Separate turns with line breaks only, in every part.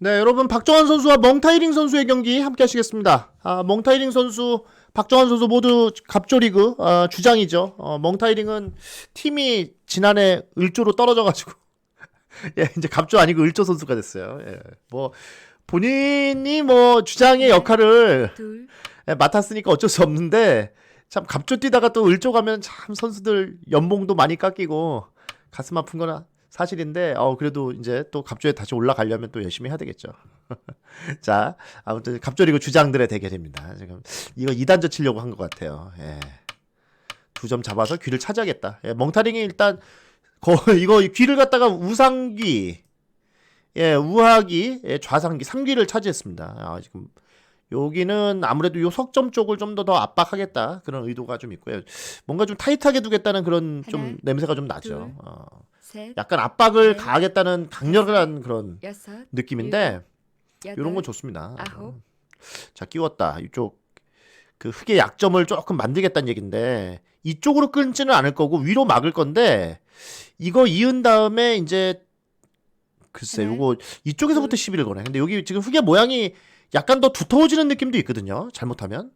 네, 여러분 박정환 선수와 멍타이링 선수의 경기 함께 하시겠습니다. 아, 멍타이링 선수, 박정환 선수 모두 갑조리그 아, 주장이죠. 어, 멍타이링은 팀이 지난해 을조로 떨어져 가지고 예, 이제 갑조 아니고 을조 선수가 됐어요. 예, 뭐 본인이 뭐 주장의 역할을
둘,
예, 맡았으니까 어쩔 수 없는데 참 갑조 뛰다가 또 을조 가면 참 선수들 연봉도 많이 깎이고 가슴 아픈 거나 사실인데 어 그래도 이제 또 갑조에 다시 올라가려면 또 열심히 해야 되겠죠. 자 아무튼 갑조리그 주장들의 대결입니다. 지금 이거 2단저 치려고 한 것 같아요. 예. 두 점 잡아서 귀를 차지하겠다. 예, 멍타링이 일단 거, 이거 귀를 갖다가 우상귀 예, 우하기, 예, 좌상기 3귀를 차지했습니다. 아, 지금 여기는 아무래도 요 석점 쪽을 좀 더 더 압박하겠다 그런 의도가 좀 있고요. 뭔가 좀 타이트하게 두겠다는 그런 좀
하나,
냄새가 좀 나죠.
둘,
어.
셋,
약간 압박을
넷,
가하겠다는 강렬한 그런
여섯,
느낌인데
여덟,
이런 건 좋습니다.
아홉.
자 끼웠다 이쪽 그 흑의 약점을 조금 만들겠다는 얘긴데 이쪽으로 끊지는 않을 거고 위로 막을 건데 이거 이은 다음에 이제 글쎄
하나,
요거 이쪽에서부터
둘.
시비를 거네. 근데 여기 지금 흑의 모양이 약간 더 두터워지는 느낌도 있거든요. 잘못하면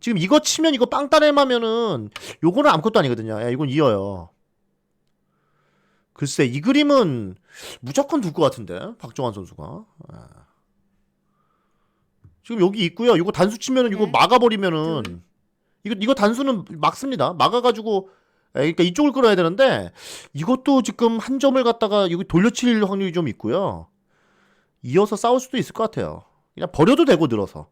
지금 이거 치면 이거 빵따레마면은 요거는 아무것도 아니거든요. 야, 이건 이어요. 글쎄 이 그림은 무조건 둘 것 같은데 박정환 선수가. 아. 지금 여기 있고요. 이거 단수 치면은 이거
네.
막아버리면은
둘.
이거 이거 단수는 막습니다. 막아가지고 에, 그러니까 이쪽을 끌어야 되는데 이것도 지금 한 점을 갖다가 여기 돌려칠 확률이 좀 있고요. 이어서 싸울 수도 있을 것 같아요. 그냥 버려도 되고 늘어서.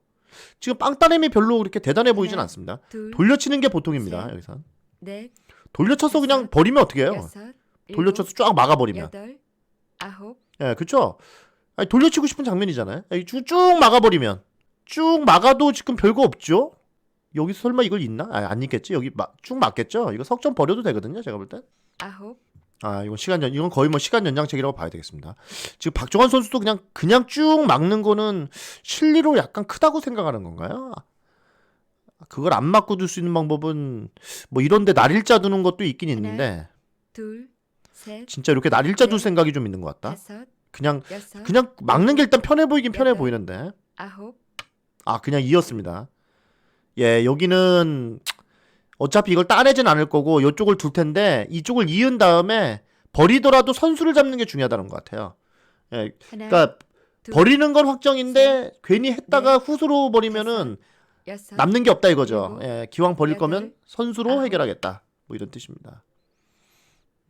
지금 빵따nem이 별로 그렇게 대단해 보이진
하나,
않습니다.
둘,
돌려치는 게 보통입니다.
셋.
여기선.
넷,
돌려쳐서 그냥 버리면 어떻게 해요?
여섯,
돌려쳐서 쫙 막아버리면.
여덟, 아홉,
예, 그쵸? 아니, 돌려치고 싶은 장면이잖아요. 아니, 쭉, 쭉 막아버리면. 쭉 막아도 지금 별거 없죠? 여기서 설마 이걸 있나? 아, 안 있겠지? 여기 막, 쭉 막겠죠? 이거 석점 버려도 되거든요, 제가 볼 땐.
아홉,
아, 이건 시간 연, 이건 거의 뭐 시간 연장책이라고 봐야 되겠습니다. 지금 박정환 선수도 그냥, 그냥 쭉 막는 거는 실리로 약간 크다고 생각하는 건가요? 그걸 안 맞고 둘 수 있는 방법은 뭐 이런데 날일자 두는 것도 있긴 있는데
둘, 셋,
진짜 이렇게 날 일자 둘
네.
생각이 좀 있는 것 같다.
다섯,
그냥
여섯,
그냥 막는 게 일단 편해 보이긴 편해
여덟.
보이는데
아홉,
아 그냥 이었습니다. 예 여기는 어차피 이걸 따내진 않을 거고 이쪽을 둘 텐데 이쪽을 이은 다음에 버리더라도 선수를 잡는 게 중요하다는 것 같아요. 예
하나,
그러니까
둘,
버리는 건 확정인데 괜히 했다가 후수로 버리면은
여섯,
남는 게 없다 이거죠.
일곱,
예 기왕 버릴
여덟,
거면 선수로
아홉.
해결하겠다 뭐 이런 뜻입니다.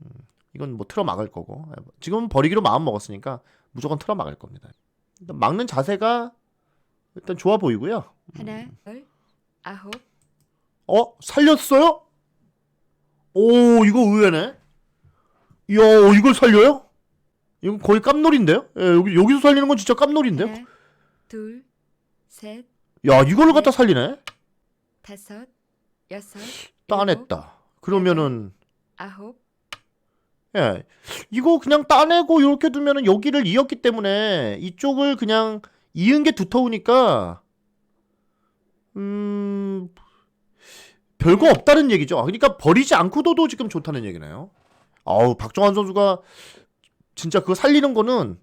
음, 이건 뭐 틀어 막을 거고 예, 지금은 버리기로 마음 먹었으니까 무조건 틀어 막을 겁니다. 일단 막는 자세가 일단 좋아 보이고요.
하나, 열, 아홉,
어 살렸어요? 오 이거 의외네. 이야 이걸 살려요? 이건 거의 깜놀인데요? 예, 여기 여기서 살리는 건 진짜 깜놀인데요?
하나, 둘, 셋,
야 이걸로 갖다 살리네?
다섯, 여섯,
따냈다. 그러면은
아홉,
예. 이거 그냥 따내고 이렇게 두면은 여기를 이었기 때문에 이쪽을 그냥 이은 게 두터우니까 음 별거 없다는 얘기죠. 아, 그러니까 버리지 않고 둬도 지금 좋다는 얘기네요. 아우 박정환 선수가 진짜 그거 살리는 거는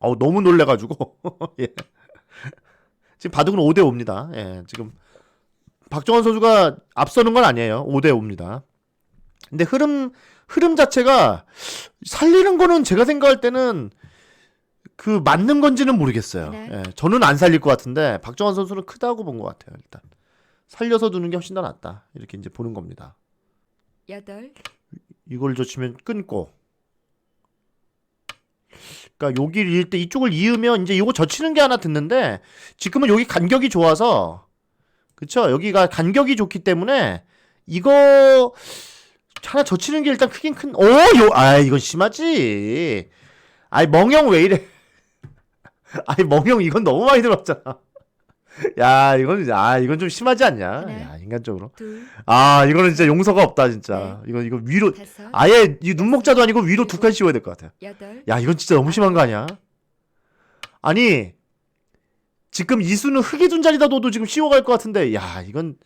아우 너무 놀래가지고 예. 지금 바둑은 5대 5입니다. 예, 지금 박정환 선수가 앞서는 건 아니에요. 5대 5입니다. 근데 흐름 흐름 자체가 살리는 거는 제가 생각할 때는 그 맞는 건지는 모르겠어요.
네.
예, 저는 안 살릴 것 같은데 박정환 선수는 크다고 본 것 같아요. 일단 살려서 두는 게 훨씬 더 낫다 이렇게 이제 보는 겁니다.
여덟,
이걸 젖히면 끊고. 그러니까 여기를 이을 때 이쪽을 이으면 이제 이거 젖히는 게 하나 듣는데 지금은 여기 간격이 좋아서 그쵸 여기가 간격이 좋기 때문에 이거 하나 젖히는 게 일단 크긴 큰. 오, 요, 아, 이건 심하지. 아이 멍형 왜 이래? 아이 멍형 이건 너무 많이 들었잖아. 야, 이건 아, 이건 좀 심하지 않냐?
네.
야, 인간적으로.
둘,
아, 이거는 진짜 용서가 없다, 진짜. 이거 이거 위로
다섯,
아예 이 눈목자도 아니고 위로 두 칸 씌워야 될 것 같아요.
여덟,
야, 이건 진짜 너무 심한 거 아니야? 아니, 지금 이수는 흙이 둔 자리다 둬도 지금 씌워갈 것 같은데, 야, 이건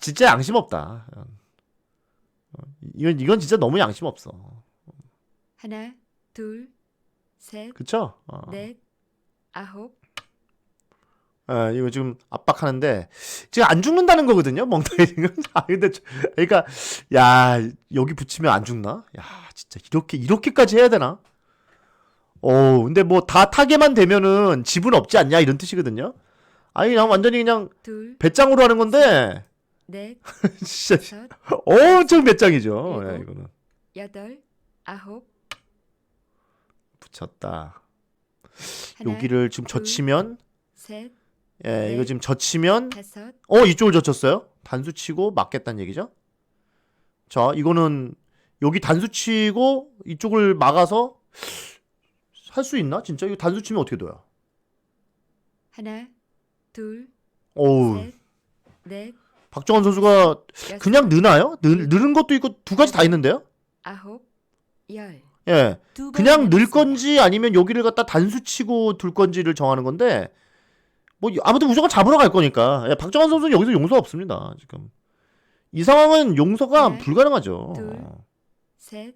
진짜 양심 없다. 어, 이건 이건 진짜 너무 양심 없어.
하나, 둘, 셋,
그쵸? 어.
넷, 아홉,
예, 이거 지금 압박하는데 지금 안 죽는다는 거거든요. 멍타이링은. 아 근데 저- 그러니까 야 여기 붙이면 안 죽나? 야 진짜 이렇게 이렇게까지 해야 되나? 어 근데 뭐 다 타게만 되면은 집은 없지 않냐 이런 뜻이거든요. 아니 그냥 완전히 그냥
둘,
배짱으로 하는 건데
넷,
진짜
다섯,
엄청 배짱이죠. 예,
일곱.
이거는
여덟, 아홉,
붙였다.
하나,
여기를 지금 젖히면
셋,
예 이거
넷.
지금 젖히면
다섯,
어, 이쪽을 젖혔어요? 단수 치고 맞겠다는 얘기죠? 자, 이거는 여기 단수 치고 이쪽을 막아서 할 수 있나? 진짜 이거 단수 치면 어떻게 돼요?
하나, 둘,
어우,
셋, 넷,
박정환 선수가
여섯,
그냥 느나요? 느, 느는 것도 있고 두 가지 다 있는데요?
아홉, 열.
예.
두
그냥
번
늘. 건지 아니면 여기를 갖다 단수 치고 둘 건지를 정하는 건데 뭐 아무튼 무조건 잡으러 갈 거니까 예, 박정환 선수는 여기서 용서 없습니다 지금 이 상황은 용서가
네.
불가능하죠.
둘. 셋,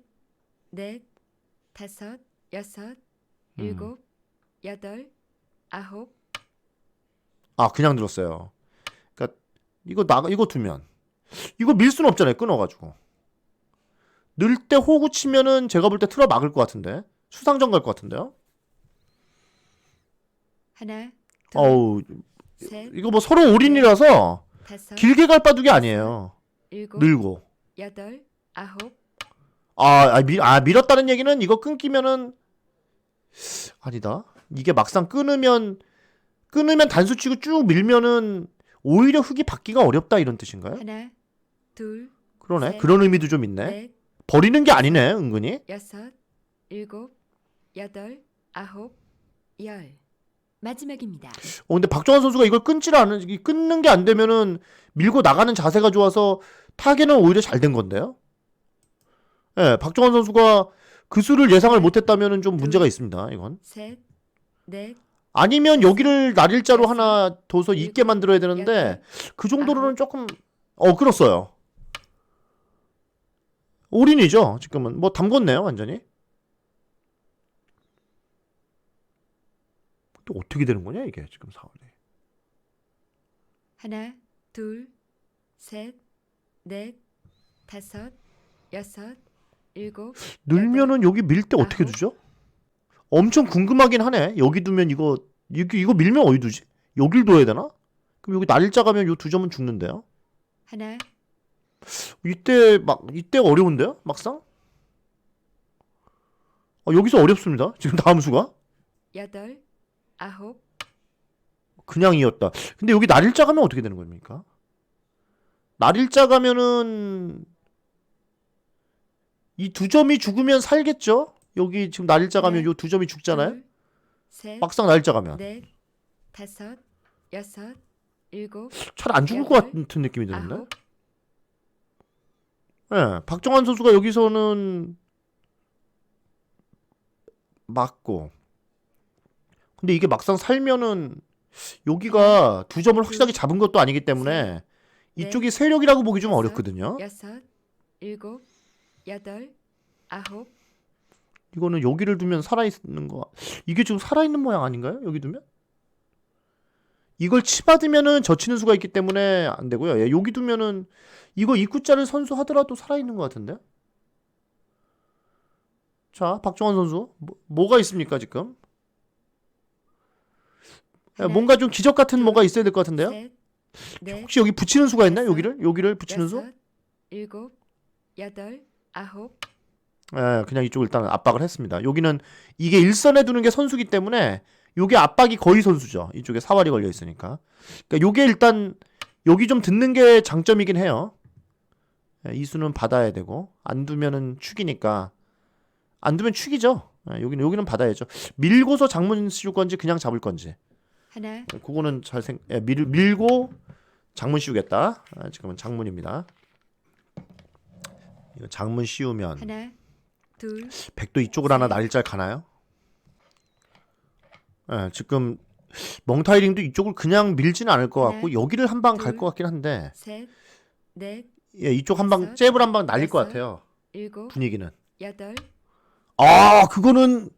넷, 다섯, 여섯,
음.
일곱, 여덟, 아홉,
아 그냥 들었어요. 이거 나가 이거 두면 이거 밀 수는 없잖아요. 끊어가지고 늘 때 호구 치면은 제가 볼 때 틀어 막을 것 같은데 수상전 갈 것 같은데요.
하나, 둘,
어우
셋,
이거 뭐 서로 올인이라서
다섯,
길게 갈 바둑이 아니에요.
일곱,
늘고
여덟, 아홉,
아, 아, 밀, 아 밀었다는 얘기는 이거 끊기면은 아니다. 이게 막상 끊으면 끊으면 단수 치고 쭉 밀면은 오히려 흙이 받기가 어렵다 이런 뜻인가요?
하나, 둘,
그러네.
셋,
그런 의미도 좀 있네.
넷,
버리는 게 아니네, 은근히.
여섯, 일곱, 여덟, 아홉, 열. 마지막입니다.
어, 근데 박정환 선수가 이걸 끊지를 않은, 이 끊는 게 안 되면은 밀고 나가는 자세가 좋아서 타겟는 오히려 잘 된 건데요. 예, 박정환 선수가 그 수를 예상을 못했다면은 좀 문제가 있습니다, 이건.
셋, 넷,
아니면 여기를 날일자로 하나 둬서 있게 만들어야 되는데
여덟,
그 정도로는 조금 어 끌었어요. 올인이죠, 지금은. 뭐 담궜네요, 완전히. 또 어떻게 되는 거냐, 이게 지금 사월이.
하나, 둘, 셋, 넷, 다섯, 여섯, 일곱,
늘면은 여기 밀 때 어떻게
아홉.
두죠? 엄청 궁금하긴 하네. 여기 두면 이거 이거, 이거 밀면 어디 두지? 여길 둬야 되나? 그럼 여기 날짜 가면 요 두 점은 죽는데요.
하나,
이때 막 이때가 어려운데요? 막상? 어, 여기서 어렵습니다. 지금 다음 수가
여덟, 아홉,
그냥 이었다. 근데 여기 날일자 가면 어떻게 되는 겁니까? 날일자 가면은 이 두 점이 죽으면 살겠죠? 여기 지금 날일자 가면
네.
요두 점이 죽잖아요.
둘, 셋,
막상 날일자 가면
넷, 다섯, 여섯, 일곱,
잘 안 죽을 것
여덟,
같은 느낌이 드는데.
아홉,
예, 박정환 선수가 여기서는 맞고. 근데 이게 막상 살면은 여기가 두 점을 확실하게 잡은 것도 아니기 때문에 이쪽이 세력이라고 보기 좀 어렵거든요.
여섯, 일곱, 여덟, 아홉,
이거는 여기를 두면 살아있는 거. 이게 지금 살아있는 모양 아닌가요? 여기 두면? 이걸 치받으면은 젖히는 수가 있기 때문에 안 되고요. 예, 여기 두면은 이거 입구자를 선수 하더라도 살아있는 것 같은데? 자, 박정환 선수. 뭐, 뭐가 있습니까, 지금? 예,
하나,
뭔가 좀 기적 같은 뭐가 있어야 될 것 같은데요? 혹시 여기 붙이는 수가?
다섯,
여기를? 여기를 붙이는 수?
일곱, 여덟, 아홉,
예, 그냥 이쪽 일단 압박을 했습니다. 여기는 이게 일선에 두는 게 선수기 때문에 요게 압박이 거의 선수죠. 이쪽에 사활이 걸려 있으니까. 그러니까 요게 일단 여기 좀 듣는 게 장점이긴 해요. 예, 이 수는 받아야 되고 안 두면은 축이니까 안 두면 축이죠. 예, 여기는 여기는 받아야죠. 밀고서 장문 씌울 건지 그냥 잡을 건지.
하나,
예, 그거는 잘 생, 예, 밀, 밀고 장문 씌우겠다. 아, 지금은 장문입니다. 이거 장문 씌우면
하나, 둘,
백도 이쪽을 하나
셋.
날짤 가나요? 예, 지금 멍타이링도 이쪽을 그냥 밀지는 않을 것 같고
하나,
여기를 한 방 갈
둘,
것 같긴 한데
셋, 넷,
예, 이쪽 한 방
다섯,
잽을 한 방 날릴 것
여섯,
같아요.
일곱,
분위기는.
여덟,
아, 그거는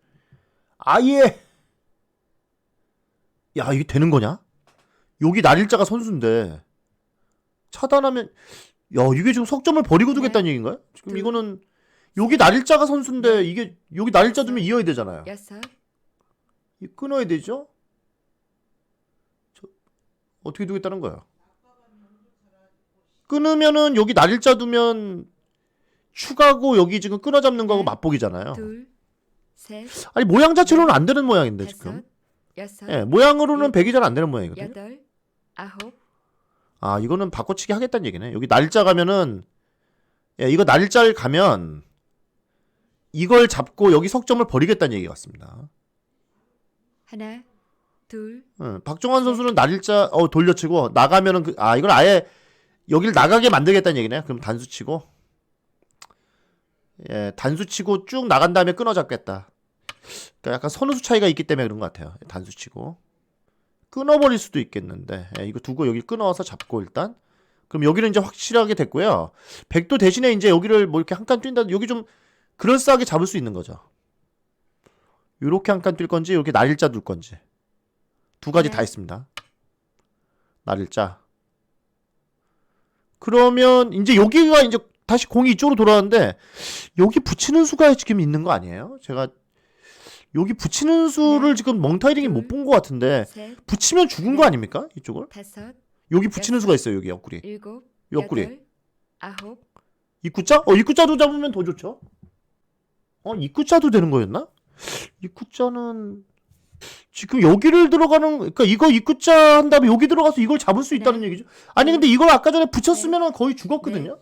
아예 야, 이게 되는 거냐? 여기 날일자가 선수인데 차단하면 야, 이게 지금 석점을 버리고 두겠다는 얘기인가요? 지금
둘,
이거는 여기 날일자가 선수인데 이게 여기 날일자 두면 이어야 되잖아요.
여섯,
이 끊어야 되죠? 저, 어떻게 두겠다는 거야? 끊으면은 여기 날일자 두면 추가고 여기 지금 끊어 잡는 거하고
네.
맞보기잖아요.
둘, 셋,
아니 모양 자체로는 안 되는 모양인데
다섯,
지금.
여섯,
예, 모양으로는
일곱,
배기 잘안 되는 모양이거든요.
여덟, 아홉,
아, 이거는 바꿔치기 하겠다는 얘기네. 여기 날짜 가면은 예, 이거 날짜를 가면 이걸 잡고 여기 석점을 버리겠다는 얘기 같습니다.
하나, 둘,
응, 박종환 선수는 날일자 어 돌려치고 나가면은 그, 아 이걸 아예 여기를 나가게 만들겠다는 얘기네. 그럼 단수 치고 예 단수 치고 쭉 나간 다음에 끊어 잡겠다. 그러니까 약간 선수 차이가 있기 때문에 그런 것 같아요. 단수 치고 끊어버릴 수도 있겠는데 예, 이거 두고 여기 끊어서 잡고 일단 그럼 여기는 이제 확실하게 됐고요. 백도 대신에 이제 여기를 뭐 이렇게 한 칸 뛴다 여기 좀 그럴싸하게 잡을 수 있는 거죠. 요렇게 한 칸 뛸 건지 이렇게 날일자 둘 건지 두 가지
네.
다 있습니다. 날일자. 그러면 이제 여기가 이제 다시 공이 이쪽으로 돌아왔는데 여기 붙이는 수가 지금 있는 거 아니에요? 제가 여기 붙이는 수를
네.
지금 멍타이링이 못
둘.
본것 같은데
셋,
붙이면 죽은 거 아닙니까? 이쪽을?
다섯,
여기 붙이는 수가 있어요. 여기 옆구리.
일곱,
옆구리.
여덟, 아홉,
입구자? 어, 입구자도 잡으면 더 좋죠. 어, 입구자도 되는 거였나? 입구자는 지금 여기를 들어가는 그러니까 이거 입구자 한 다음에 여기 들어가서 이걸 잡을 수 있다는
네.
얘기죠. 아니 근데 이걸 아까 전에 붙였으면 거의 죽었거든요.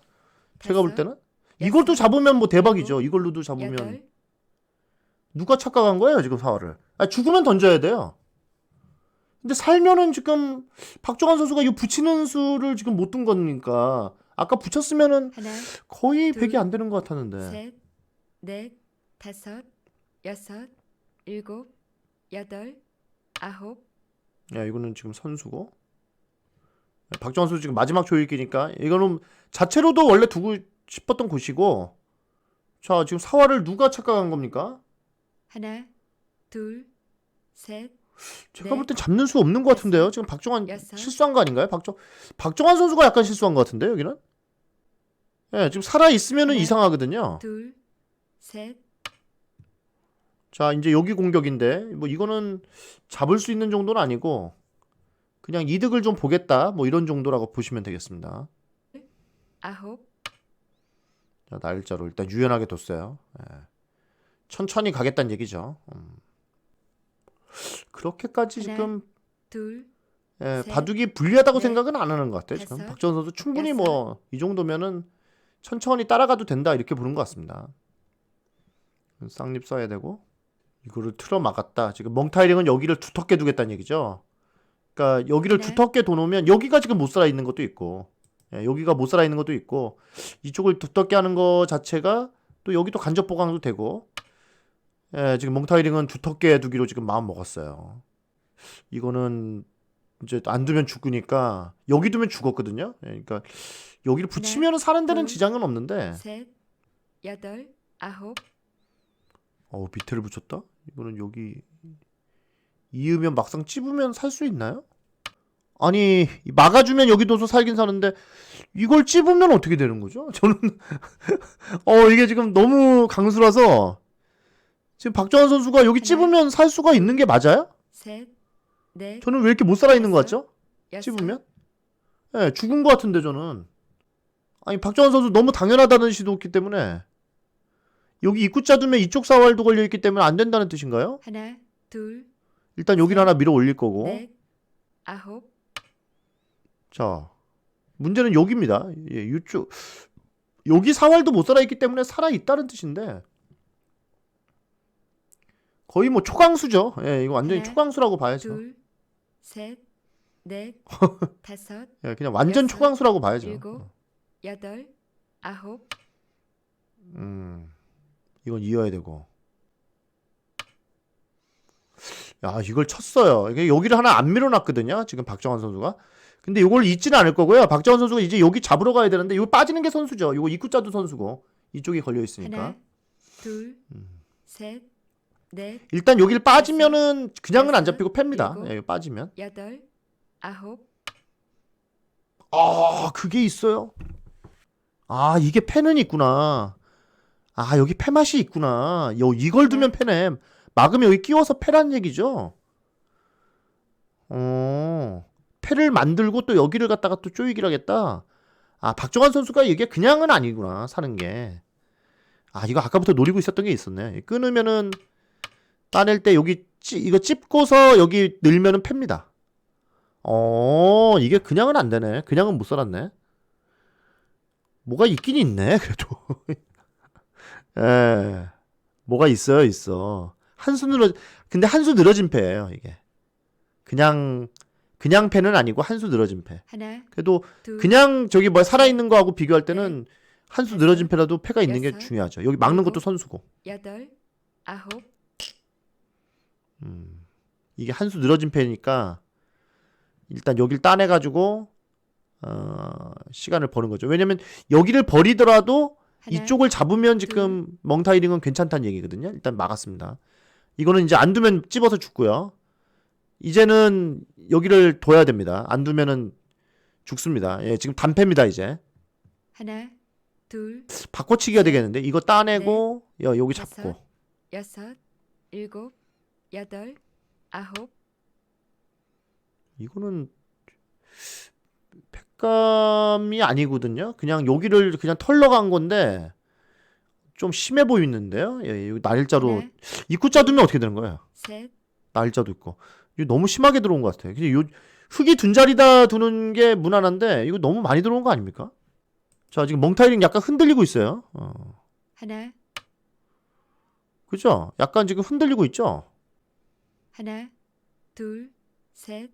제가 볼 때는 이걸도 잡으면 뭐 대박이죠. 이걸로도 잡으면 누가 착각한 거예요 지금 사활을? 아 죽으면 던져야 돼요. 근데 살면은 지금 박정환 선수가 이 붙이는 수를 지금 못 둔 거니까 아까 붙였으면은
하나,
거의
둘,
100이 안 되는 것 같았는데.
셋, 넷, 다섯, 여섯, 일곱, 여덟, 아홉,
야, 이거는 지금 선수고. 박정환 선수 지금 마지막 조이기니까 이거는 자체로도 원래 두고 싶었던 곳이고. 자, 지금 사활을 누가 착각한 겁니까?
하나, 둘, 셋,
제가
네.
볼땐 잡는 수 없는 것 같은데요. 지금 박정환
여섯.
실수한 거 아닌가요? 박정 박정환 선수가 약간 실수한 것 같은데 여기는. 예, 지금 살아 있으면은
네.
이상하거든요.
둘, 셋,
자, 이제 여기 공격인데 뭐 이거는 잡을 수 있는 정도는 아니고 그냥 이득을 좀 보겠다. 뭐 이런 정도라고 보시면 되겠습니다.
아홉,
자, 날짜로 일단 유연하게 뒀어요. 예. 천천히 가겠다는 얘기죠. 음. 그렇게까지
하나,
지금
둘,
예,
셋,
바둑이 불리하다고
넷,
생각은 안 하는 것 같아요. 지금
다섯,
박지원 선수 충분히. 뭐 이 정도면은 천천히 따라가도 된다 이렇게 보는 것 같습니다. 쌍립 써야 되고 이거를 틀어 막았다. 지금 멍타이링은 여기를 두텁게 두겠다는 얘기죠. 그러니까 여기를
네.
두텁게 둬놓으면 여기가 지금 못 살아 있는 것도 있고 예, 여기가 못 살아 있는 것도 있고 이쪽을 두텁게 하는 거 자체가 또 여기도 간접 보강도 되고 예, 지금 멍타이링은 두텁게 두기로 지금 마음 먹었어요. 이거는 이제 안 두면 죽으니까 여기 두면 죽었거든요. 예, 그러니까 여기를 붙이면 사는 데는
둘,
지장은 없는데
셋, 여덟, 아홉,
어 밑에를 붙였다? 이거는 여기 이으면 막상 찝으면 살 수 있나요? 아니 막아주면 여기 둬서 살긴 사는데 이걸 찝으면 어떻게 되는 거죠? 저는 어 이게 지금 너무 강수라서 지금 박정환 선수가 여기
하나,
찝으면 살 수가 있는 게 맞아요?
셋, 넷,
저는 왜 이렇게 못 살아 있는 것 같죠?
여섯,
찝으면? 예, 죽은 것 같은데 저는. 아니 박정환 선수 너무 당연하다는 시도였기 때문에 여기 입구자 두면 이쪽 사활도 걸려 있기 때문에 안 된다는 뜻인가요?
하나, 둘,
일단 여기를
셋,
하나 밀어 올릴 거고.
넷, 아홉,
자, 문제는 여기입니다. 예, 이쪽 여기 사활도 못 살아 있기 때문에 살아 있다는 뜻인데 거의 뭐 초강수죠. 예, 이거 완전히
하나,
초강수라고 봐야죠.
둘, 셋, 넷, 다섯,
예, 그냥 완전
여섯,
초강수라고 봐야죠.
일곱, 여덟, 아홉,
음, 이건 이어야 되고. 야, 이걸 쳤어요. 이게 여기를 하나 안 밀어놨거든요. 지금 박정환 선수가. 근데 이걸 잊지는 않을 거고요. 박정환 선수가 이제 여기 잡으러 가야 되는데 이거 빠지는 게 선수죠. 이거 입구자도 선수고 이쪽이 걸려 있으니까.
하나, 둘,
음.
셋, 넷,
일단 여기를 빠지면은 그냥은 안 잡히고 팹니다.
일곱.
예, 여기 빠지면.
여덟, 아홉,
아, 그게 있어요? 아, 이게 패는 있구나. 아, 여기 패 맛이 있구나. 요, 이걸 두면 패네. 막으면 여기 끼워서 패란 얘기죠? 어, 패를 만들고 또 여기를 갖다가 또 쪼이기를 하겠다. 아, 박정환 선수가 이게 그냥은 아니구나, 사는 게. 아, 이거 아까부터 노리고 있었던 게 있었네. 끊으면은, 따낼 때 여기, 찌, 이거 찝고서 여기 늘면은 팹니다. 어, 이게 그냥은 안 되네. 그냥은 못 살았네. 뭐가 있긴 있네, 그래도. 예. 뭐가 있어요, 있어. 한수 늘어, 근데 한수 늘어진 패예요, 이게. 그냥, 그냥 패는 아니고 한수 늘어진 패.
하나,
그래도
둘,
그냥 저기 뭐 살아있는 거하고 비교할 때는 한수
다섯,
늘어진 패라도 패가 있는 게
여섯,
중요하죠. 여기 막는 것도
일곱.
선수고.
여덟, 아홉,
음. 이게 한수 늘어진 패니까 일단 여기를 따내가지고 어, 시간을 버는 거죠. 왜냐면 여기를 버리더라도 이쪽을 잡으면 지금 멍타이링은 괜찮다는 얘기거든요. 일단 막았습니다. 이거는 이제 안 두면 찝어서 죽고요. 이제는 여기를 둬야 됩니다. 안 두면은 죽습니다. 예, 지금 단패입니다, 이제.
하나, 둘,
바꿔치기가 되겠는데 이거 따내고 여, 여기
다섯,
잡고
여섯, 일곱, 여덟, 아홉,
이거는 팩감이 아니거든요. 그냥 여기를 그냥 털러 간 건데 좀 심해 보이는데요. 예, 여기 날짜로
하나,
입구자 두면 어떻게 되는 거예요?
셋,
날짜도 있고 이거 너무 심하게 들어온 것 같아요. 근데 요 흙이 둔 자리다 두는 게 무난한데 이거 너무 많이 들어온 거 아닙니까? 자 지금 멍타이링 약간 흔들리고 있어요. 어.
하나,
그죠? 약간 지금 흔들리고 있죠?
하나, 둘, 셋,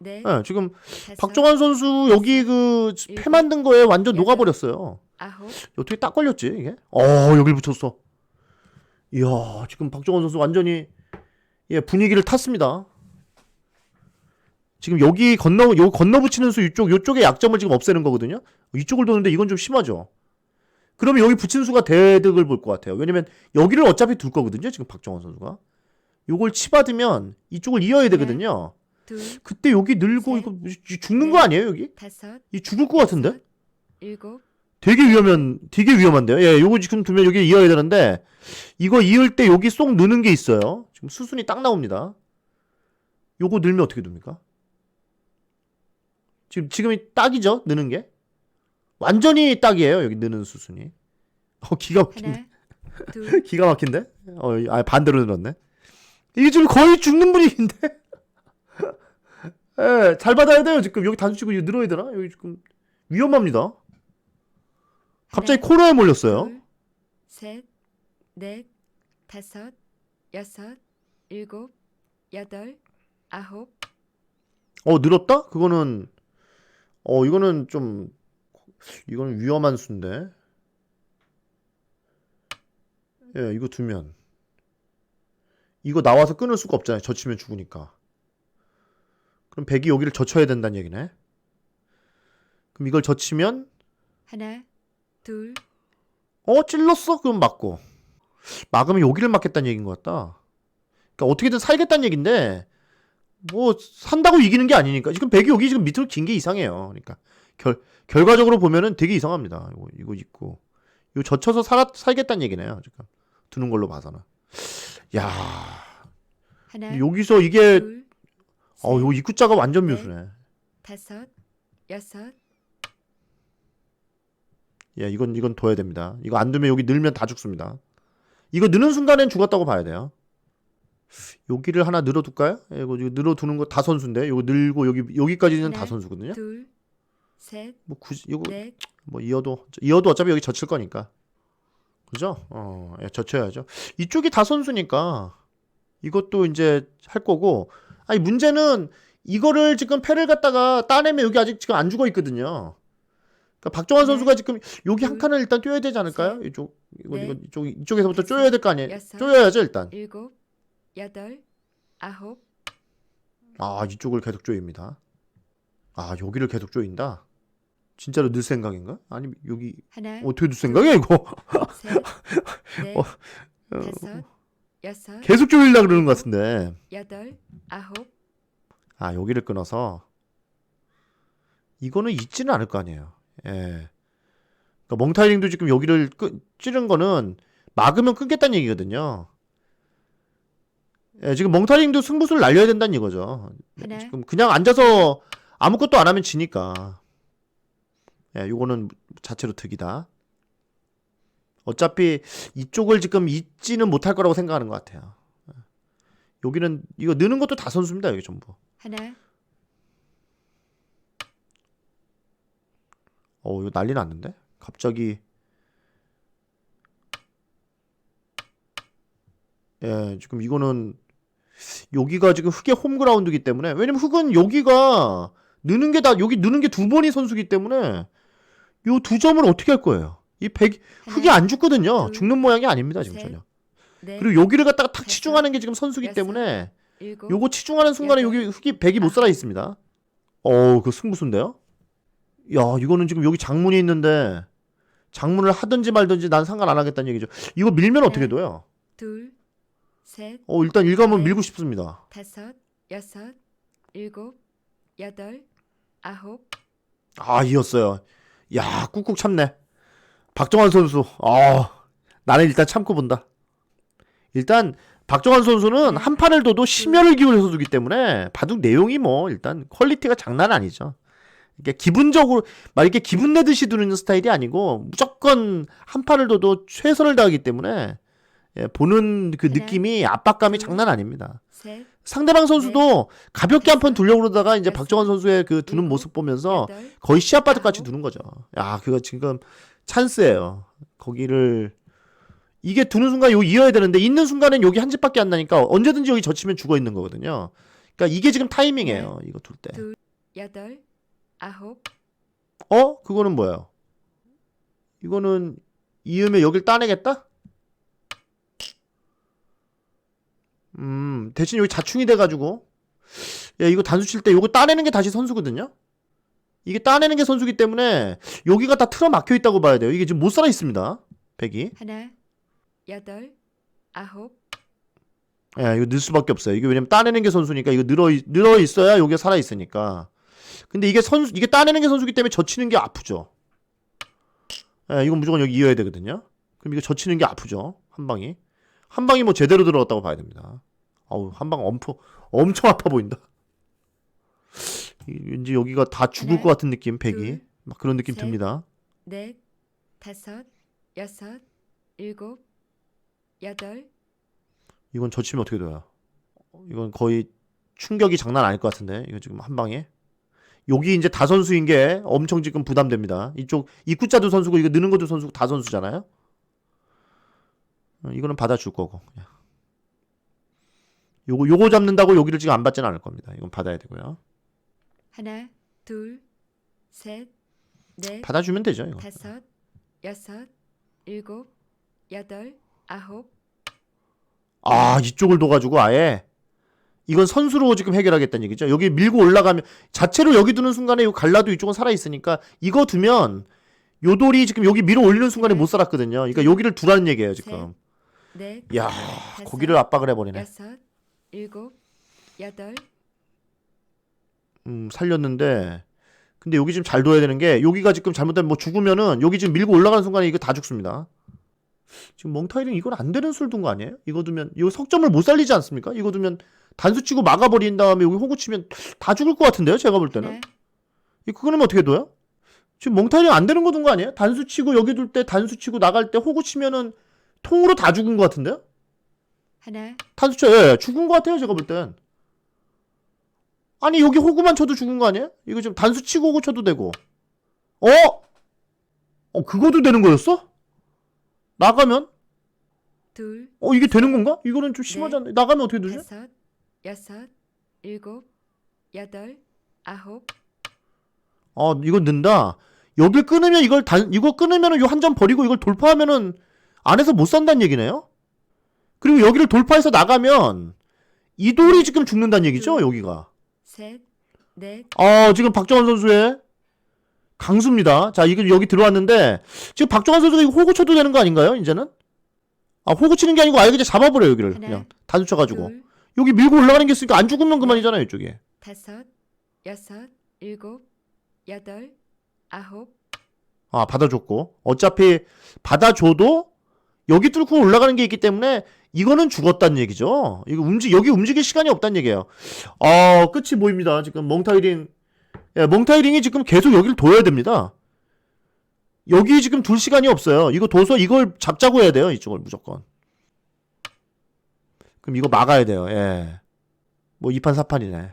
넷,
예, 지금 박종환 선수 여기 그 패 만든 거에 완전
여덟.
녹아버렸어요.
아홉,
어떻게 딱 걸렸지 이게? 어 여길 붙였어. 이야 지금 박종원 선수 완전히 예 분위기를 탔습니다. 지금 여기 건너 여기 건너 붙이는 수 이쪽 이쪽의 약점을 지금 없애는 거거든요. 이쪽을 도는데 이건 좀 심하죠. 그러면 여기 붙이는 수가 대득을 볼 것 같아요. 왜냐면 여기를 어차피 둘 거거든요. 지금 박정원 선수가 요걸 치받으면 이쪽을 이어야 되거든요.
둘,
그때 여기 늘고
셋,
이거 죽는 거 아니에요 여기?
다섯,
이 죽을 것 같은데?
일곱,
되게 위험한, 되게 위험한데요. 예, 요거 지금 두면 여기 이어야 되는데, 이거 이을 때 여기 쏙 느는 게 있어요. 지금 수순이 딱 나옵니다. 요거 늘면 어떻게 됩니까? 지금, 지금이 딱이죠? 느는 게? 완전히 딱이에요. 여기 느는 수순이. 어, 기가 막힌데.
하나, 둘,
기가 막힌데? 어, 아, 반대로 늘었네. 이게 지금 거의 죽는 분위기인데? 예, 잘 받아야 돼요. 지금 여기 단수 치고 이거 늘어야 되나? 여기 지금 위험합니다. 갑자기
하나,
코너에 몰렸어요.
둘, 셋, 넷, 다섯, 여섯, 일곱, 여덟, 아홉,
어, 늘었다? 그거는, 어, 이거는 좀, 이거는 위험한 수인데. 예, 이거 두면. 이거 나와서 끊을 수가 없잖아요. 젖히면 죽으니까. 그럼 백이 여기를 젖혀야 된다는 얘기네. 그럼 이걸 젖히면,
하나, 둘,
어, 찔렀어? 그럼 맞고. 막으면 여기를 막겠다는 얘기인 것 같다. 그러니까 어떻게든 살겠다는 얘긴데, 뭐, 산다고 이기는 게 아니니까. 지금 백이 여기 지금 밑으로 긴 게 이상해요. 그러니까, 결, 결과적으로 보면은 되게 이상합니다. 이거, 이거 있고. 이거 젖혀서 살, 살겠다는 얘기네요. 지금. 두는 걸로 봐서는. 야
하나,
여기서 이게,
둘,
어,
셋,
요 입구자가 완전
넷.
묘수네.
다섯, 여섯,
예, 이건, 이건 둬야 됩니다. 이거 안 두면 여기 늘면 다 죽습니다. 이거 느는 순간엔 죽었다고 봐야 돼요. 여기를 하나 늘어둘까요? 예, 이거, 늘어두는 거 다 선수인데, 이거 늘고 여기, 여기까지는 다
하나,
선수거든요.
둘, 셋,
뭐 굳이, 이거,
넷,
뭐 이어도, 이어도 어차피 여기 젖힐 거니까. 그죠? 어, 예, 젖혀야죠. 이쪽이 다 선수니까, 이것도 이제 할 거고, 아니, 문제는 이거를 지금 패를 갖다가 따내면 여기 아직 지금 안 죽어 있거든요. 그러니까 박정환
네.
선수가 지금 여기 한
둘,
칸을 일단 뛰어야 되지 않을까요?
셋,
이쪽, 이거,
넷,
이거, 이쪽, 이쪽에서부터 쪼여야 될 거 아니에요?
여섯,
쪼여야죠, 일단.
일곱, 여덟, 아홉,
아, 이쪽을 계속 조입니다. 아, 여기를 계속 조인다? 진짜로 넣을 생각인가? 아니, 여기,
하나,
어떻게 넣을 생각이야, 이거?
셋, 넷,
어,
다섯, 여섯,
계속 조이려고 그러는 것 같은데.
여덟, 아홉,
아, 여기를 끊어서 이거는 있지는 않을 거 아니에요. 예. 그러니까 멍타이링도 지금 여기를 끄, 찌른 거는 막으면 끊겠다는 얘기거든요. 예, 지금 멍타이링도 승부수를 날려야 된다는 이거죠.
하나,
지금 그냥 앉아서 아무것도 안 하면 지니까. 예, 요거는 자체로 득이다. 어차피 이쪽을 지금 잊지는 못할 거라고 생각하는 것 같아요. 예. 여기는 이거 느는 것도 다 선수입니다. 여기 전부.
하나,
어, 이거 난리 났는데? 갑자기 예, 지금 이거는 여기가 지금 흑의 홈그라운드이기 때문에 왜냐면 흑은 여기가 느는 게 다 여기 느는 게 두 번이 선수기 때문에 요 두 점을 어떻게 할 거예요? 이 백, 흑이
하나,
안 죽거든요.
둘,
죽는 모양이 아닙니다, 지금
셋,
전혀.
넷,
그리고 여기를 갖다가 탁
다섯,
치중하는 게 지금 선수기
여섯,
때문에
일곱,
요거 치중하는 순간에 여기 흑이 백이 못 살아 있습니다. 어, 그 승부수인데요? 야, 이거는 지금 여기 장문이 있는데 장문을 하든지 말든지 난 상관 안 하겠다는 얘기죠. 이거 밀면 어떻게
네.
돼요?
둘, 셋,
어, 일단 일감은
네.
밀고 싶습니다.
다섯, 여섯, 일곱, 여덟, 아홉,
아, 이었어요. 야, 꾹꾹 참네. 박정환 선수. 아, 나는 일단 참고 본다. 일단 박정환 선수는
네.
한 판을 둬도 심혈을 기울여서 두기 때문에 바둑 내용이 뭐 일단 퀄리티가 장난 아니죠. 이게 기분적으로 막 이렇게 기분 내듯이 두는 스타일이 아니고 무조건 한 판을 둬도 최선을 다하기 때문에 예, 보는 그
하나,
느낌이 압박감이
둘,
장난 아닙니다.
셋,
상대방 선수도 가볍게 한 판 두려고 그러다가 이제 박정환 선수의 그 두는
일곱,
모습 보면서 거의 시합 바둑 같이
아홉.
두는 거죠. 야, 그거 지금 찬스예요. 거기를 이게 두는 순간 여기 이어야 되는데 있는 순간엔 여기 한 집밖에 안 나니까 언제든지 여기 젖히면 죽어 있는 거거든요. 그러니까 이게 지금 타이밍이에요. 이거 둘 때.
둘, 여덟, 아홉,
어? 그거는 뭐예요? 이거는 이으면 여길 따내겠다? 음, 대신 여기 자충이 돼가지고 야, 이거 단수 칠때 이거 따내는 게 다시 선수거든요? 이게 따내는 게 선수기 때문에 여기가 다 틀어 막혀 있다고 봐야 돼요. 이게 지금 못 살아 있습니다. 백이.
하나, 여덟, 아홉,
예, 이거 늘 수밖에 없어요. 이게 왜냐면 따내는 게 선수니까 이거 늘어 있- 늘어 있어야 여기가 살아 있으니까. 근데 이게 선수 이게 따내는 게 선수기 때문에 젖히는 게 아프죠. 예, 이건 무조건 여기 이어야 되거든요. 그럼 이거 젖히는 게 아프죠. 한 방이. 한 방이 뭐 제대로 들어갔다고 봐야 됩니다. 아우, 한 방 엄청 엄청 아파 보인다. 이- 왠지 여기가 다 죽을
하나,
것 같은 느낌, 백이.
둘,
막 그런 느낌
셋.
듭니다.
넷, 다섯, 여섯, 일곱, 여덟,
이건 젖히면 어떻게 돼요? 이건 거의 충격이 장난 아닐 것 같은데 이거 지금 한 방에 여기 이제 다 선수인 게 엄청 지금 부담됩니다. 이쪽 입구자도 선수고 이거 느는 것도 선수고 다 선수잖아요. 어, 이거는 받아줄 거고 그냥. 요거 요거 잡는다고 여기를 지금 안 받지는 않을 겁니다. 이건 받아야 되고요.
하나, 둘, 셋, 넷,
받아주면 되죠. 이거.
다섯, 여섯, 일곱, 여덟, 아홉,
아 이쪽을 둬가지고 아예 이건 선수로 지금 해결하겠다는 얘기죠. 여기 밀고 올라가면 자체로 여기 두는 순간에 이 갈라도 이쪽은 살아 있으니까 이거 두면 요 돌이 지금 여기 밀어 올리는 순간에 못 살았거든요. 그러니까 여기를 두라는 얘기예요 지금.
넷,
야
다섯,
거기를 압박을 해버리네.
여섯, 일곱, 여덟,
음 살렸는데 근데 여기 지금 잘 둬야 되는 게 여기가 지금 잘못되면 뭐 죽으면은 여기 지금 밀고 올라가는 순간에 이거 다 죽습니다. 지금 멍타이링 이건 안 되는 술 둔 거 아니에요? 이거 두면 이거 석점을 못 살리지 않습니까? 이거 두면 단수 치고 막아버린 다음에 여기 호구 치면 다 죽을 것 같은데요? 제가 볼 때는.
하나,
이 그거는 어떻게 둬요? 지금 멍타이링 안 되는 거 둔 거 아니에요? 단수 치고 여기 둘 때 단수 치고 나갈 때 호구 치면은 통으로 다 죽은 것 같은데요?
하나,
단수 쳐, 예, 죽은 것 같아요, 제가 볼 땐. 아니, 여기 호구만 쳐도 죽은 거 아니에요? 이거 지금 단수 치고 호구 쳐도 되고. 어? 어, 그거도 되는 거였어? 나가면?
둘,
어, 이게 되는 건가? 이거는 좀 심하지 않나? 나가면 어떻게 되지?
다섯, 여섯, 일곱, 여덟, 아홉,
아, 이거 는다. 여길 끊으면 이걸 단, 이거 끊으면은 요 한 점 버리고 이걸 돌파하면은 안에서 못 산다는 얘기네요? 그리고 여기를 돌파해서 나가면 이 돌이 지금 죽는다는 얘기죠, 여기가.
셋, 넷,
아, 지금 박정환 선수의 강수입니다. 자, 이거 여기 들어왔는데 지금 박정환 선수가 이거 호구 쳐도 되는 거 아닌가요? 이제는? 아 호구 치는 게 아니고 아예 그냥 잡아버려 여기를
하나,
그냥 다 쫓아가지고
둘,
여기 밀고 올라가는 게 있으니까 안 죽으면 그만이잖아요 이쪽에
다섯, 여섯, 일곱, 여덟, 아홉,
아 받아줬고 어차피 받아줘도 여기 뚫고 올라가는 게 있기 때문에 이거는 죽었다는 얘기죠. 이거 움직 여기 움직일 시간이 없다는 얘기예요. 아 끝이 보입니다. 지금 멍타이링. 예, 멍타이링이 지금 계속 여기를 둬야 됩니다. 여기 지금 둘 시간이 없어요. 이거 둬서 이걸 잡자고 해야 돼요 이쪽을 무조건. 그럼 이거 막아야 돼요 예. 뭐 2판 4판이네.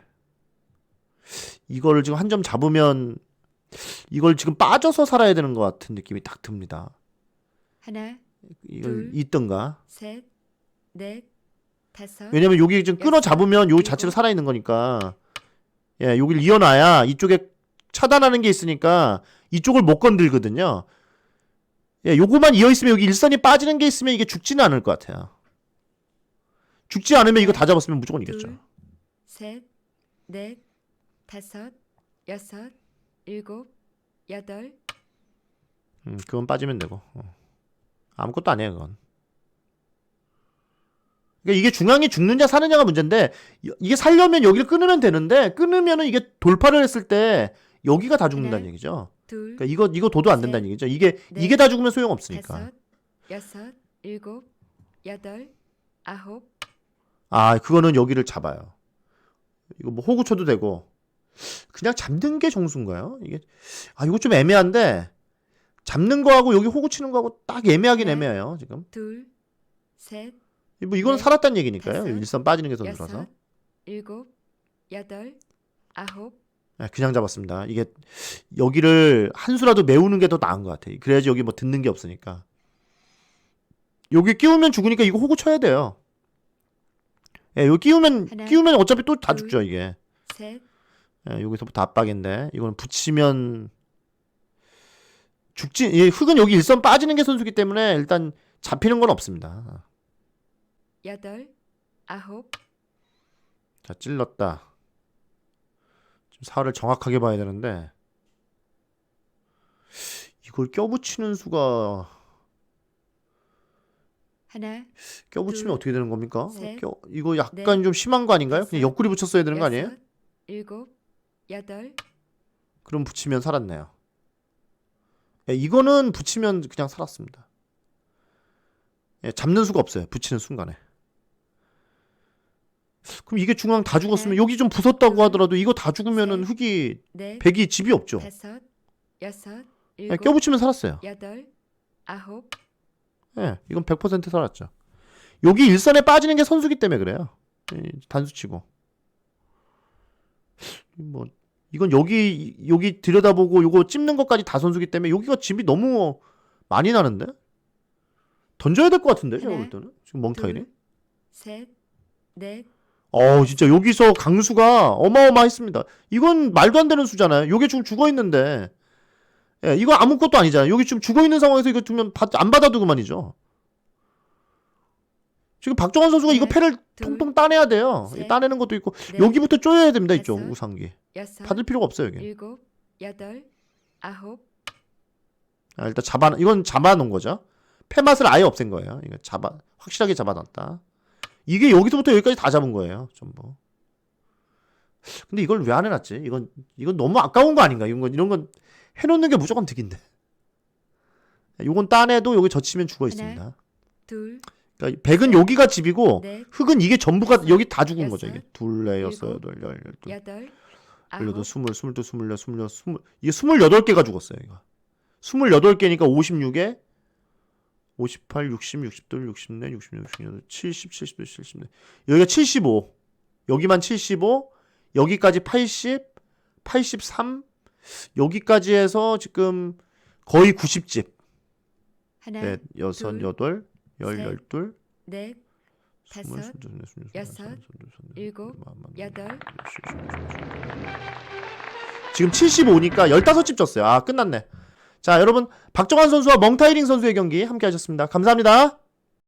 이거를 지금 한 점 잡으면 이걸 지금 빠져서 살아야 되는 것 같은 느낌이 딱 듭니다.
하나,
이걸
둘,
있던가.
셋, 넷, 다섯,
왜냐면 여기 지금 끊어 잡으면 여기 자체로 살아 있는 거니까. 예, 여기를 이어놔야 이쪽에 차단하는 게 있으니까 이쪽을 못 건들거든요. 예, 요거만 이어 있으면 여기 일선이 빠지는 게 있으면 이게 죽지는 않을 것 같아요. 죽지 않으면 이거 다 잡았으면 무조건 이겼죠.
둘, 셋, 넷, 다섯, 여섯, 일곱, 여덟,
음, 그건 빠지면 되고. 어. 아무것도 아니에요, 그건. 그러니까 이게 중앙이 죽느냐 사느냐가 문제인데 이- 이게 살려면 여기를 끊으면 되는데 끊으면은 이게 돌파를 했을 때 여기가 다 죽는다는
하나,
얘기죠.
둘,
그러니까 이거 이거 둬도 안
셋,
된다는 얘기죠. 이게
넷,
이게 다 죽으면 소용 없으니까.
다섯, 여섯, 일곱, 여덟, 아홉,
아, 그거는 여기를 잡아요. 이거 뭐 호구 쳐도 되고 그냥 잡는 게 정수인가요? 이게 아, 이거 좀 애매한데 잡는 거하고 여기 호구 치는 거하고 딱 애매하긴
네.
애매해요, 지금.
둘, 셋,
뭐 이거는
넷,
살았다는 얘기니까요.
다섯,
일선 빠지는 게 선수라서.
여섯, 일곱, 여덟, 아홉,
네, 그냥 잡았습니다. 이게 여기를 한 수라도 메우는 게 더 나은 것 같아요. 그래야지 여기 뭐 듣는 게 없으니까. 여기 끼우면 죽으니까 이거 호구 쳐야 돼요. 예, 여기 끼우면
하나,
끼우면 어차피 또다
둘,
죽죠 이게.
셋,
예, 여기서부터 압박인데 이거는 붙이면 죽지. 예, 흙은 여기 일선 빠지는 게 선수기 때문에 일단 잡히는 건 없습니다.
여덟, 아홉,
자, 찔렀다. 좀 사를 정확하게 봐야 되는데 이걸 껴붙이는 수가
하나,
껴붙이면
둘,
어떻게 되는 겁니까?
셋,
껴, 이거 약간
넷,
좀 심한 거 아닌가요? 그냥 옆구리 붙였어야 되는 거 아니에요?
여섯, 일곱, 여덟,
그럼 붙이면 살았네요. 예, 이거는 붙이면 그냥 살았습니다. 예, 잡는 수가 없어요. 붙이는 순간에. 그럼 이게 중앙 다 죽었으면
하나,
여기 좀 부쉈다고
둘,
하더라도 이거 다 죽으면은
셋,
흙이
넷,
백이 집이 없죠.
다섯, 여섯,
예,
일곱,
껴붙이면 살았어요.
여덟, 아홉,
예, 이건 100% 살았죠. 여기 일선에 빠지는 게 선수기 때문에 그래요. 예, 단수치고. 뭐 이건 여기 여기 들여다보고 요거 찝는 것까지 다 선수기 때문에 여기가 집이 너무 많이 나는데 던져야 될 것 같은데 제가 볼
하나,
때는 지금 멍타이리.
둘, 셋, 넷,
어 진짜 여기서 강수가 어마어마했습니다. 이건 말도 안 되는 수잖아요. 요게 지금 죽어 있는데 예, 이거 아무것도 아니잖아요. 여기 지금 죽어 있는 상황에서 이거 두면 받, 안 받아도 그만이죠. 지금 박정환 선수가 이거
하나,
패를
둘,
통통 따내야 돼요.
셋,
따내는 것도 있고
넷,
여기부터 쪼여야 됩니다. 이쪽 우상기 받을 필요가 없어요. 여기.
일곱, 여덟, 아홉,
아, 일단 잡아 이건 잡아놓은 거죠. 패 맛을 아예 없앤 거예요. 이거 잡아 확실하게 잡아놨다. 이게 여기서부터 여기까지 다 잡은 거예요. 전부. 근데 이걸 왜 안 해놨지? 이건 이건 너무 아까운 거 아닌가? 이런 건 이런 건 해놓는 게 무조건 득인데. 요건 따내도 여기 젖히면 죽어 있습니다.
둘,
그러니까 백은 여기가 집이고
넷,
흑은 이게 전부가 여기 다 죽은 거죠. 이게.
여섯,
둘, 넷, 여섯, 여덟, 열, 열둘,
여덟,
열여덟, 스물, 스물둘, 스물넷, 스물여섯, 스물 이게 스물여덟 개가 죽었어요. 이거. 스물여덟 개니까 오십육에 58, 60, 62, 64, 66, 68, 70, 71, 74 여기가 75 여기만 75 여기까지 80 83 여기까지 해서 지금 거의 90집.
하나,
넷, 여섯,
둘,
여덟, 열,
셋,
열둘
넷,
스물,
다섯, 여섯, 일곱, 여덟,
지금 75니까 15집 졌어요. 아, 끝났네. 자, 여러분 박정환 선수와 멍타이링 선수의 경기 함께 하셨습니다. 감사합니다.